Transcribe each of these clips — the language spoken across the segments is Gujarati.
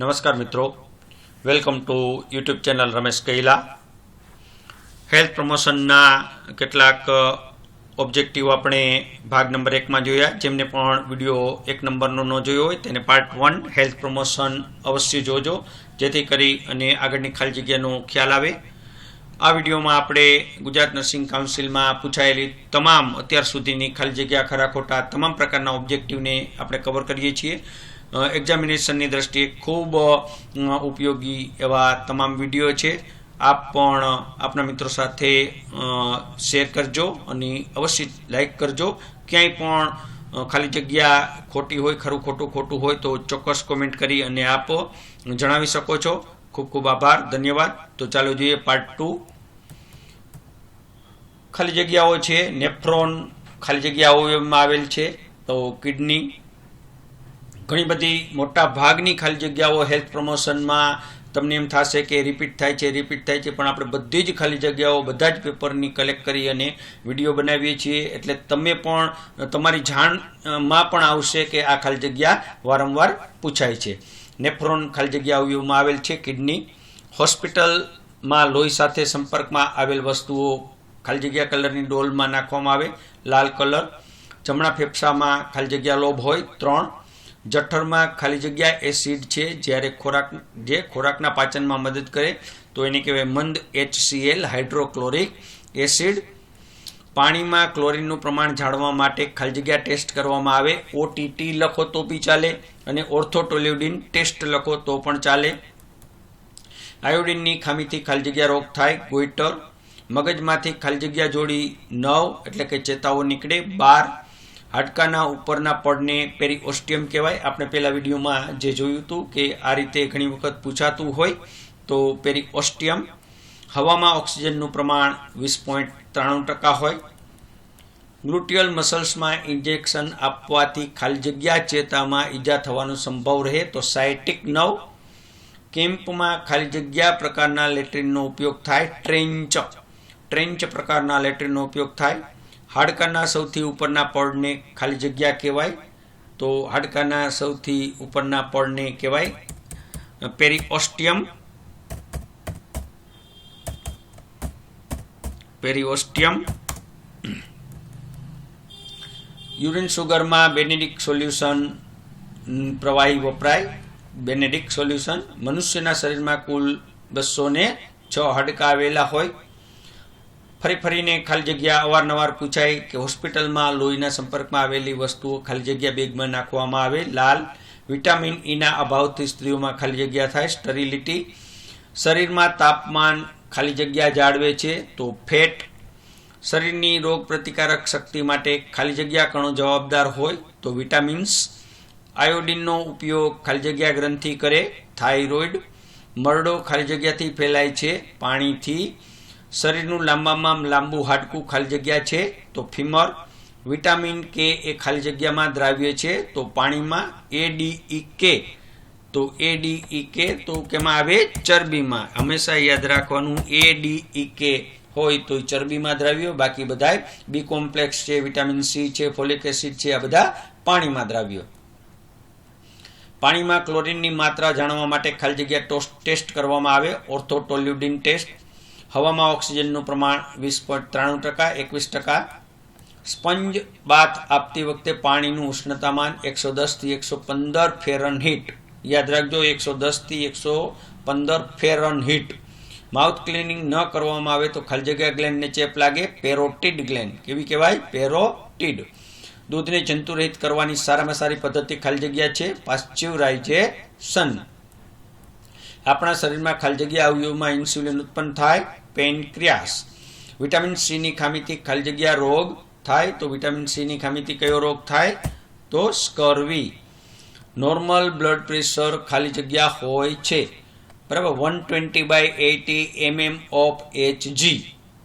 નમસ્કાર મિત્રો. Welcome to YouTube channel Ramesh Kaila. Health પ્રમોશનના કેટલાક ઓબ્જેક્ટિવ આપણે ભાગ નંબર એકમાં જોયા. જેમને પણ વીડિયો એક નંબરનો ન જોયો હોય તેને પાર્ટ વન હેલ્થ પ્રમોશન અવશ્ય જોજો. જેથી કરી અને આગળની ખાલી જગ્યાનો ખ્યાલ આવે. આ વિડીયોમાં આપણે ગુજરાત નર્સિંગ કાઉન્સિલમાં પૂછાયેલી તમામ, અત્યાર સુધીની ખાલી જગ્યા, ખરા ખોટા, તમામ પ્રકારના ઓબ્જેક્ટિવને આપણે કવર કરીએ છીએ. એક્ઝામિનેશનની દ્રષ્ટિએ ખૂબ ઉપયોગી એવા તમામ વીડિયો છે. આપ પણ આપના મિત્રો સાથે શેર કરજો અને અવશ્ય લાઈક કરજો. ક્યાંય પણ ખાલી જગ્યા ખોટી હોય, ખરું ખોટું ખોટું હોય તો ચોક્કસ કોમેન્ટ કરી અને આપ જણાવી શકો છો. ખૂબ ખૂબ આભાર, ધન્યવાદ. તો ચાલો જોઈએ પાર્ટ ટુ ખાલી જગ્યાઓ છે નેફ્રોન ખાલી જગ્યાઓમાં આવેલ છે. તો કિડની ઘણી બધી મોટા ભાગની ખાલી જગ્યાઓ હેલ્થ પ્રમોશનમાં તમને એમ થશે કે રિપીટ થાય છે રિપીટ થાય છે, પણ આપણે બધી જ ખાલી જગ્યાઓ બધા જ પેપરની કલેક્ટ કરી અને વીડિયો બનાવીએ છીએ. એટલે તમે પણ, તમારી જાણમાં પણ આવશે કે આ ખાલી જગ્યા વારંવાર પૂછાય છે. નેફ્રોન ખાલી જગ્યા અવયવમાં આવેલ છે, કિડની. હોસ્પિટલમાં લોહી સાથે સંપર્કમાં આવેલ વસ્તુઓ ખાલી જગ્યા કલરની ડોલમાં નાખવામાં આવે, લાલ કલર. જમણા ફેફસામાં ખાલી જગ્યા લોભ હોય, ત્રણ. જઠરમાં ખાલી જગ્યા એસિડ છે જ્યારે ખોરાક જે ખોરાકના પાચનમાં મદદ કરે, તો એને કહેવાય મંદ એચસીએલ હાઇડ્રોક્લોરિક એસિડ. પાણીમાં ક્લોરિનનું પ્રમાણ જાળવવા માટે ખાલી જગ્યા ટેસ્ટ કરવામાં આવે. ઓટીટી લખો તો બી ચાલે અને ઓર્થોટોલ્યુડિન ટેસ્ટ લખો તો પણ ચાલે. આયોડિનની ખામીથી ખાલી જગ્યા રોગ થાય, ગોઈટર. મગજમાંથી ખાલી જગ્યા જોડી નવ, એટલે કે ચેતાઓ નીકળે. બાર હાડકાના ઉપરના પડને પેરીઓસ્ટિયમ કહેવાય. આપણે પહેલા વિડીયોમાં જે જોયું હતું કે આ રીતે ઘણી વખત પૂછાતું હોય તો પેરીઓસ્ટિયમ હવામાં ઓક્સિજનનું પ્રમાણ વીસ પોઈન્ટ ત્રાણું ટકા હોય. ગ્લુટિયલ મસલ્સમાં ઇન્જેક્શન આપવાથી ખાલી જગ્યા ચેતામાં ઈજા થવાનો સંભવ રહે તો સાયટિક નવ. કેમ્પમાં ખાલી જગ્યા પ્રકારના લેટ્રિનનો ઉપયોગ થાય. ટ્રેન્ચ. ટ્રેન્ચ પ્રકારના લેટ્રિનનો ઉપયોગ થાય. હાડકાના સૌથી ઉપરના પડને ખાલી જગ્યા કહેવાય. તો હાડકાના સૌથી ઉપરના પડને કહેવાય. પેરીઓસ્ટિયમ. પેરીઓસ્ટિયમ. યુરિન સુગરમાં બેનેડિક સોલ્યુશન પ્રવાહી વપરાય. બેનેડિક સોલ્યુશન મનુષ્યના શરીરમાં કુલ બસો ને છ હાડકા આવેલા હોય. ફરી ફરીને ખાલી જગ્યા અવારનવાર પૂછાય કે હોસ્પિટલમાં લોહીના સંપર્કમાં આવેલી વસ્તુઓ ખાલી જગ્યા બેગમાં નાખવામાં આવે. લાલ વિટામિન ઈના અભાવથી સ્ત્રીઓમાં ખાલી જગ્યા થાય. સ્ટરિલિટી શરીરમાં તાપમાન ખાલી જગ્યા જાળવે છે. તો ફેટ શરીરની રોગ પ્રતિકારક શક્તિ માટે ખાલી જગ્યા કણો જવાબદાર હોય તો વિટામિન્સ. આયોડિનનો ઉપયોગ ખાલી જગ્યા ગ્રંથિ કરે. થાઇરોઇડ, મરડો ખાલી જગ્યાથી ફેલાય છે. પાણીથી શરીરનું લાંબામાં લાંબુ હાડકું ખાલી જગ્યા છે, તો ફીમર. વિટામિન કે એ ખાલી જગ્યામાં દ્રાવ્ય છે, તો પાણીમાં એડીઈ કે. તો એડીઈ કે, તો કેમાં આવે? ચરબીમાં. હંમેશા યાદ રાખવાનું એડીઈ કે હોય તો એ ચરબીમાં દ્રાવ્યો, બાકી બધા બી કોમ્પ્લેક્સ છે, વિટામિન સી છે, ફોલિક એસિડ છે, આ બધા પાણીમાં દ્રાવ્યો. પાણીમાં ક્લોરીનની માત્રા જાણવા માટે ખાલી જગ્યા ટોસ્ટ, ટેસ્ટ કરવામાં આવે, ઓર્થોટોલ્યુડિન ટેસ્ટ હવામાં ઓક્સિજનનું પ્રમાણ વીસ પોઈન્ટ ત્રાણું ટકા, એકવીસ ટકા. સ્પંજ બાથ આપતી વખતે પાણીનું ઉષ્ણતામાન એકસો દસથી એકસો પંદર ફેરનહીટ યાદ રાખજો, એકસો દસથી એકસો પંદર ફેરનહીટ માઉથ ક્લિનિંગ ન કરવામાં આવે તો ખાલી જગ્યા ગ્લેન્ડને ચેપ લાગે. પેરોટિડ ગ્લેન્ડ કેવી કહેવાય? પેરોટિડ. દૂધને જંતુરહિત કરવાની સારામાં સારી પદ્ધતિ ખાલી જગ્યા છે. પાસ્ચ્યુરાઇઝેશન આપણા શરીરમાં ખાલી જગ્યા અવયવમાં ઇન્સ્યુલિન ઉત્પન્ન થાય, પેનક્રિયાસ. વિટામિન સીની ખામીથી ખાલી જગ્યા રોગ થાય, તો વિટામિન સીની ખામીથી કયો રોગ થાય? તો સ્કર્વી. નોર્મલ બ્લડ પ્રેશર ખાલી જગ્યા હોય છે. બરાબર, one twenty by eighty mm of Hg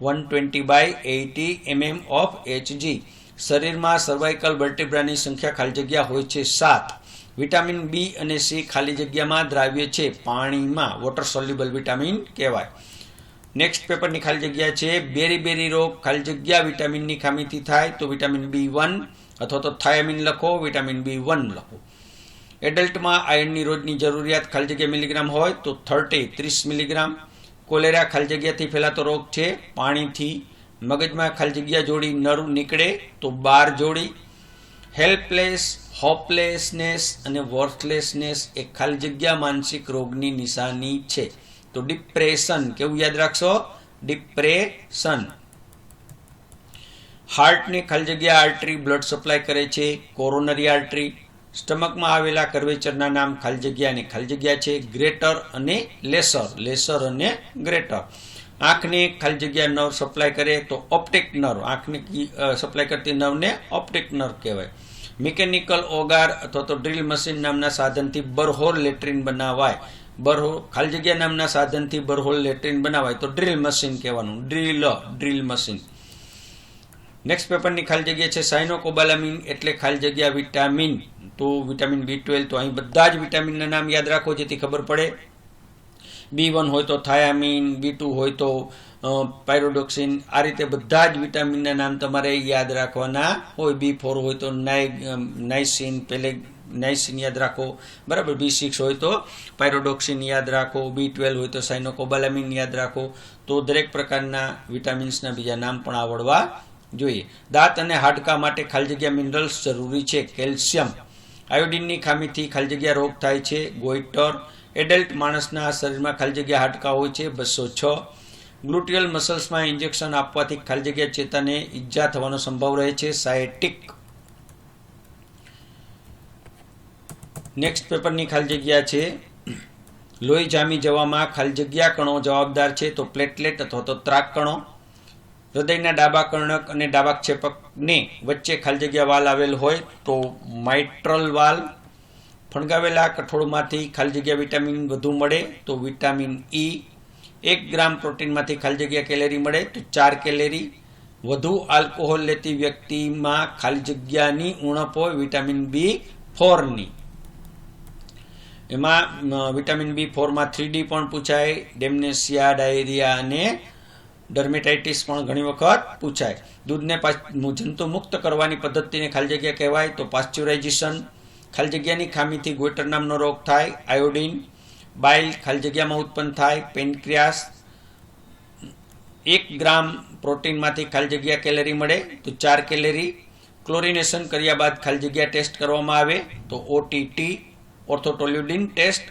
one twenty by eighty mm of Hg શરીરમાં સર્વાઇકલ વર્ટિબ્રાની સંખ્યા ખાલી જગ્યા હોય છે સાત. વિટામિન બી અને સી ખાલી જગ્યામાં દ્રાવ્ય છે. પાણીમાં વોટર સોલ્યુબલ વિટામિન કહેવાય. નેક્સ્ટ પેપરની ખાલી જગ્યા છે. બેરી બેરી રોગ ખાલી જગ્યા વિટામિનની ખામીથી થાય તો વિટામિન બી વન અથવા તો થાયામિન લખો, વિટામિન બી વન લખો. એડલ્ટમાં આયર્નની રોજની જરૂરિયાત ખાલી જગ્યા મિલીગ્રામ હોય તો થર્ટી ત્રીસ મિલીગ્રામ. કોલેરા ખાલી જગ્યાથી ફેલાતો રોગ છે. પાણીથી મગજમાં ખાલી જગ્યા જોડી નર નીકળે તો બાર જોડી. હેલ્પલેસ હોપલેસનેસ અને વર્થલેસનેસ એ ખાલી જગ્યા માનસિક રોગની નિશાની છે. તો ડિપ્રેશન કેવું યાદ રાખશો? ડિપ્રેશન હાર્ટની ખાલી જગ્યા આર્ટરી બ્લડ સપ્લાય કરે છે. કોરોનરી આર્ટરી સ્ટમકમાં આવેલા કર્વેચરના નામ ખાલી જગ્યા અને ખાલી જગ્યા છે. ગ્રેટર અને લેસર લેસર અને ગ્રેટર આંખને ખાલી જગ્યા નર્વ સપ્લાય કરે તો ઓપ્ટિક નર્વ આંખને સપ્લાય કરતી નર્વને ઓપ્ટિક નર્વ કહેવાય. મિકેનિકલ ઓગાર અથવા તો ડ્રીલ મશીન નામના સાધનથી બરહોલ લેટ્રિન બનાવાય. બરહોલ ખાલી જગ્યા નામના સાધનથી બરહોલ લેટ્રિન બનાવાય. તો ડ્રીલ મશીન કહેવાનું. ડ્રીલ ડ્રીલ મશીન નેક્સ્ટ પેપરની ખાલી જગ્યા છે સાઇનોકોબાલામિન એટલે ખાલી જગ્યા વિટામિન તો વિટામિન બી ટ્વેલ્વ તો અહીં બધા જ વિટામિનના નામ યાદ રાખો, જેથી ખબર પડે. બી વન હોય તો થાયામીન બી ટુ હોય તો પાયરોડોક્સિન આ રીતે બધા જ વિટામિનના નામ તમારે યાદ રાખવાના હોય. બી ફોર હોય તો નાઈ નાઇસિન પેલે નાઇસિન યાદ રાખો. બરાબર, બી સિક્સ હોય તો પાયરોડોક્સિન યાદ રાખો. બી ટ્વેલ્વ હોય તો સાઇનોકોબાલામિન યાદ રાખો. તો દરેક પ્રકારના વિટામિન્સના બીજા નામ પણ આવડવા જોઈએ. દાંત અને હાડકા માટે ખાલી જગ્યા મિનરલ્સ જરૂરી છે. કેલ્શિયમ. આયોડિનની ખામીથી ખાલી જગ્યા રોગ થાય છે. ગોઈટર. એડલ્ટ માણસના શરીરમાં ખાલી જગ્યા હાડકા હોય છે. બસો છ. ગ્લુટિયલ મસલ્સમાં ઇન્જેક્શન આપવાથી ખાલી જગ્યા ચેતાને ઈજા થવાનો સંભવ રહે છે, સાયટિક. નેક્સ્ટ પેપરની ખાલી જગ્યા છે, લોહી જામી જવામાં ખાલી જગ્યા કણો જવાબદાર છે, તો પ્લેટલેટ અથવા તો ત્રાક કણો હૃદયના ડાબા કર્ણક અને ડાબા ક્ષેપકને વચ્ચે ખાલી જગ્યા વાલ આવેલ હોય તો માઇટ્રલ વાલ. ફણગાવેલા કઠોળમાંથી ખાલી જગ્યા વિટામિન વધુ મળે તો વિટામિન ઈ એક ગ્રામ પ્રોટીનમાંથી ખાલી જગ્યા કેલેરી મળે તો ચાર કેલેરી. વધુ આલ્કોહોલ લેતી વ્યક્તિમાં ખાલી જગ્યાની ઉણપ હોય વિટામિન બી ફોરની. એમાં વિટામિન બી ફોરમાં થ્રી ડી પણ પૂછાય ડેમનેશિયા ડાયરિયા અને ડર્મેટાઇટિસ પણ ઘણી વખત પૂછાય. દૂધને જંતુ મુક્ત કરવાની પદ્ધતિને ખાલી જગ્યા કહેવાય તો પાસ્ચ્યુરાઇઝેશન ખાલી જગ્યાની ખામીથી ગોઈટર નામનો રોગ થાય, આયોડિન બાઇલ ખાલી જગ્યામાં ઉત્પન્ન થાય, પેનક્રિયાસ એક ગ્રામ પ્રોટીનમાંથી ખાલી જગ્યા કેલેરી મળે, તો ચાર કેલેરી. ક્લોરિનેશન કર્યા બાદ ખાલી જગ્યા ટેસ્ટ કરવામાં આવે, તો ઓટીટી ઓર્થોટોલ્યુડિન ટેસ્ટ.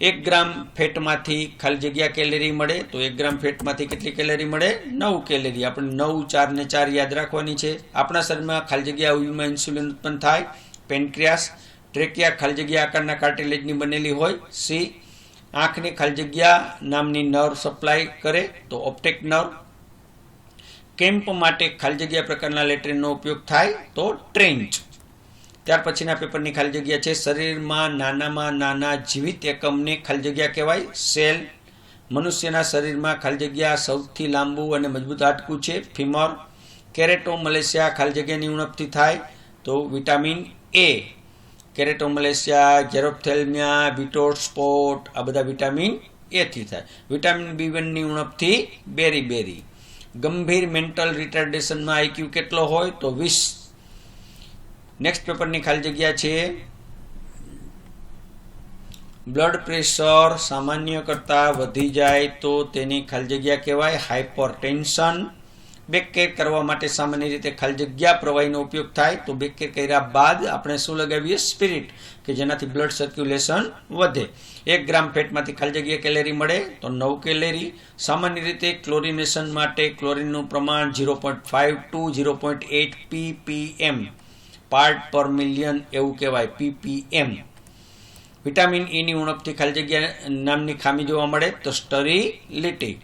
એક ગ્રામ ફેટમાંથી ખાલી જગ્યા કેલેરી મળે, તો એક ગ્રામ ફેટમાંથી કેટલી કેલેરી મળે? નવ કેલેરી. આપણે નવ, ચાર ને ચાર યાદ રાખવાની છે. આપણા શરીરમાં ખાલી જગ્યા ઉયુમાં ઇન્સ્યુલિન ઉત્પન્ન થાય, પેનક્રિયાસ ટ્રેકિયા ખાલી જગ્યા આકારના કાર્ટિલેજની બનેલી હોય, સી, આંખની ખાલી જગ્યા નામની નર્વ સપ્લાય કરે, તો ઓપ્ટિક નર્વ. કેમ્પ માટે ખાલી જગ્યા પ્રકારના લેટ્રિનનો ઉપયોગ થાય, તો ટ્રેન્ચ ત્યાર પછીના પેપરની ખાલી જગ્યા છે, શરીરમાં નાનામાં નાના જીવિત એકમને ખાલી જગ્યા કહેવાય, સેલ. મનુષ્યના શરીરમાં ખાલી જગ્યા સૌથી લાંબુ અને મજબૂત હાડકું છે, ફિમર. કેરેટો, મલેશિયા ખાલી જગ્યાની ઉણપથી થાય, તો vitamin A. Keratomalacia xerophthalmia વિટોર સ્પોટ, આ બધા વિટામિન એથી થાય. વિટામિન બી વનની ઉણપથી બેરી બેરી. ગંભીર મેન્ટલ રિટાર્ડેશનમાં આઈક્યુ કેટલો હોય તો વીસ. નેક્સ્ટ પેપરની ખાલી જગ્યા છે. બ્લડ પ્રેશર સામાન્ય કરતાં વધી જાય તો તેની ખાલી જગ્યા કહેવાય હાઇપર ટેન્શન બેકકેર કરવા માટે સામાન્ય રીતે ખાલી જગ્યા પ્રવાહીનો ઉપયોગ થાય તો બેકકેર કર્યા બાદ આપણે શું લગાવીએ? સ્પિરિટ કે જેનાથી બ્લડ સર્ક્યુલેશન વધે. એક ગ્રામ ફેટમાંથી ખાલી જગ્યા કેલેરી મળે તો નવ કેલેરી. સામાન્ય રીતે ક્લોરિનેશન માટે ક્લોરિનનું પ્રમાણ zero point five to zero point eight PPM part per million એવું કહેવાય પીપીએમ વિટામિન ઈની ઉણપથી ખાલી જગ્યા નામની ખામી જોવા મળે તો સ્ટરીલિટી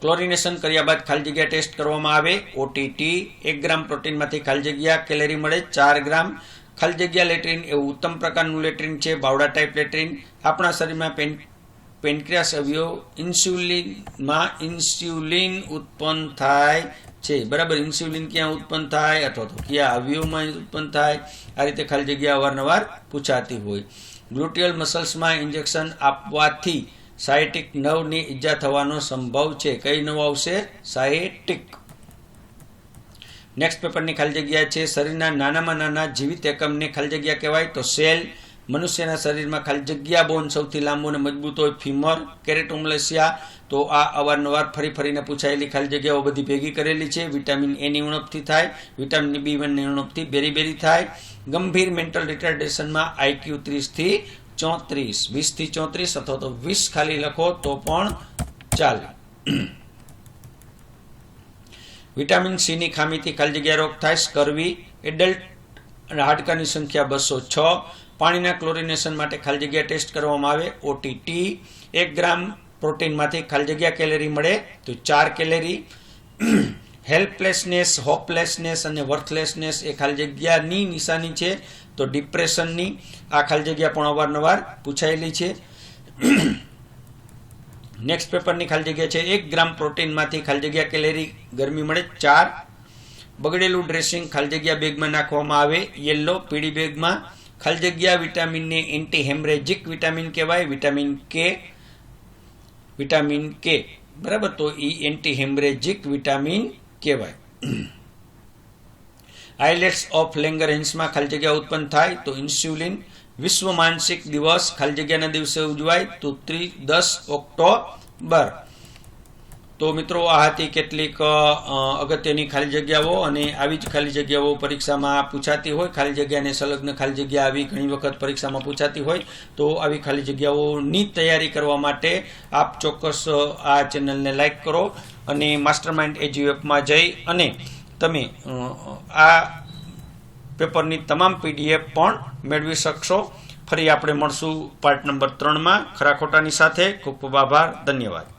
ક્લોરિનેશન કર્યા બાદ ખાલી જગ્યા ટેસ્ટ કરવામાં આવે. ઓટીટી એક ગ્રામ પ્રોટીનમાંથી ખાલી જગ્યા કેલેરી મળે, ચાર ગ્રામ. ખાલી જગ્યા લેટ્રિન એવું ઉત્તમ પ્રકારનું લેટ્રિન છે બાવડા ટાઈપ લેટ્રિન. આપણા શરીરમાં પેન, પેનક્રિયાસ અવયવ ઇન્સ્યુલિનમાં ઇન્સ્યુલિન ઉત્પન્ન થાય છે. બરાબર, ઇન્સ્યુલિન ક્યાં ઉત્પન્ન થાય અથવા તો કયા અવયવમાં ઉત્પન્ન થાય, આ રીતે ખાલી જગ્યા અવારનવાર પૂછાતી હોય. ગ્લુટિયલ મસલ્સમાં ઇન્જેક્શન આપવાથી સાયટિક નવની ઈજા થવાનો સંભવ છે. કઈ નવ આવશે? સાયટિક નેક્સ્ટ પેપરની ખાલી જગ્યા છે. શરીરના નાનામાં નાના જીવિત એકમને ખાલી જગ્યા કહેવાય તો સેલ. મનુષ્યના શરીરમાં ખાલી જગ્યા બોન સૌથી લાંબુ અને મજબૂત હોય ફીમર કેરેટોમલેશિયા તો આ અવારનવાર ફરી ફરીને પૂછાયેલી ખાલી જગ્યાઓ બધી ભેગી કરેલી છે. વિટામિન એની ઉણપથી થાય. વિટામિન બી વનની ઉણપથી બેરી બેરી થાય. ગંભીર મેન્ટલ રિટાર્ડેશનમાં આઈક્યુ ત્રીસથી ચોત્રીસ. વીસથી ચોત્રીસ અથવા તો વીસ ખાલી લખો તો પણ ચાલે. વિટામિન સીની ખામીથી ખાલી જગ્યા રોગ થાય, સ્કર્વી, એડલ્ટ હાડકાની સંખ્યા બસો છ. પાણીના ક્લોરિનેશન માટે ખાલી જગ્યા ટેસ્ટ કરવામાં આવે. ઓટીટી, એક ગ્રામ પ્રોટીનમાંથી ખાલી જગ્યા કેલેરી મળે તો ચાર કેલેરી. હેલ્પલેસનેસ, હોપલેસનેસ અને વર્થલેસનેસ એ ખાલી જગ્યાની નિશાની છે. તો ડિપ્રેશનની આ ખાલી જગ્યા પણ અવારનવાર પૂછાયેલી છે. નેક્સ્ટ પેપરની ખાલી જગ્યા છે, એક ગ્રામ પ્રોટીનમાંથી ખાલી જગ્યા કેલેરી ગરમી મળે ચાર. બગડેલું ડ્રેસિંગ ખાલી જગ્યા બેગમાં નાખવામાં આવે યલો પીળી બેગમાં. ખાલી જગ્યા વિટામિનને એન્ટી હેમરેજિક વિટામિન કહેવાય વિટામિન કે વિટામિન કે બરાબર? તો એ એન્ટી હેમરેજિક વિટામિન કહેવાય. આઇલેટ્સ ઓફ લેંગરેન્સમાં ખાલી જગ્યા ઉત્પન્ન થાય તો ઇન્સ્યુલિન વિશ્વ માનસિક દિવસ ખાલી જગ્યાના દિવસે ઉજવાય તો ત્રી દસ ઓક્ટોબર તો મિત્રો, આ હતી કેટલીક અગત્યની ખાલી જગ્યાઓ અને આવી જ ખાલી જગ્યાઓ પરીક્ષામાં પૂછાતી હોય. ખાલી જગ્યાને સંલગ્ન ખાલી જગ્યા આવી ઘણી વખત પરીક્ષામાં પૂછાતી હોય. તો આવી ખાલી જગ્યાઓની તૈયારી કરવા માટે આપ ચોક્કસ આ ચેનલને લાઈક કરો અને માસ્ટર માઇન્ડ એજી એપમાં જઈ અને તમે આ પેપરની તમામ પીડીએફ પણ મેળવી શકશો. ફરી આપણે મળશું પાર્ટ નંબર ત્રણમાં. ખરાખોટાની સાથે ખૂબ ખૂબ આભાર. ધન્યવાદ.